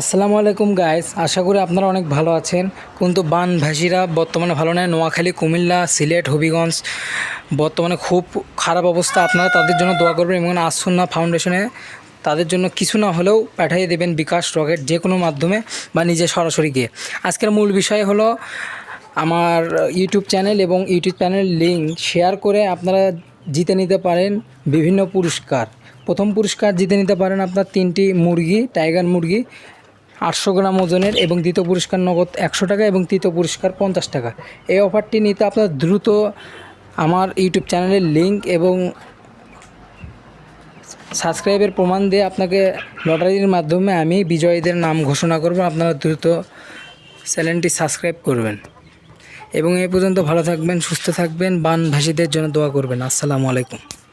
আসসালামু আলাইকুম গাইস আশা করি আপনারা অনেক ভালো আছেন। কিন্তু বানভাসীরা বর্তমানে ভালো নয় নোয়াখালী, কুমিল্লা, সিলেট, হবিগঞ্জ বর্তমানে খুব খারাপ অবস্থা। আপনারা তাদের জন্য দোয়া করবেন এবং আসন্না ফাউন্ডেশনে তাদের জন্য কিছু না হলেও পাঠিয়ে দেবেন বিকাশ রকেট যে কোনো মাধ্যমে বা নিজে সরাসরি গিয়ে। আজকের মূল বিষয় হলো আমার ইউটিউব চ্যানেল এবং ইউটিউব চ্যানেল লিঙ্ক শেয়ার করে আপনারা জিতে নিতে পারেন বিভিন্ন পুরস্কার। প্রথম পুরস্কার জিতে নিতে পারেন আপনার তিনটি মুরগি টাইগার মুরগি আটশো গ্রাম ওজনের এবং দ্বিতীয় পুরস্কার নগদ একশো টাকা এবং তৃতীয় পুরস্কার পঞ্চাশ টাকা। এই অফারটি নিতে আপনার দ্রুত আমার ইউটিউব চ্যানেলের লিঙ্ক এবং সাবস্ক্রাইবের প্রমাণ দিয়ে আপনাকে লটারির মাধ্যমে আমি বিজয়ীদের নাম ঘোষণা করব। আপনারা দ্রুত চ্যানেলটি সাবস্ক্রাইব করবেন। এবং এ পর্যন্ত ভালো থাকবেন, সুস্থ থাকবেন বান বানভাসীদের জন্য দোয়া করবেন। আসসালামু আলাইকুম।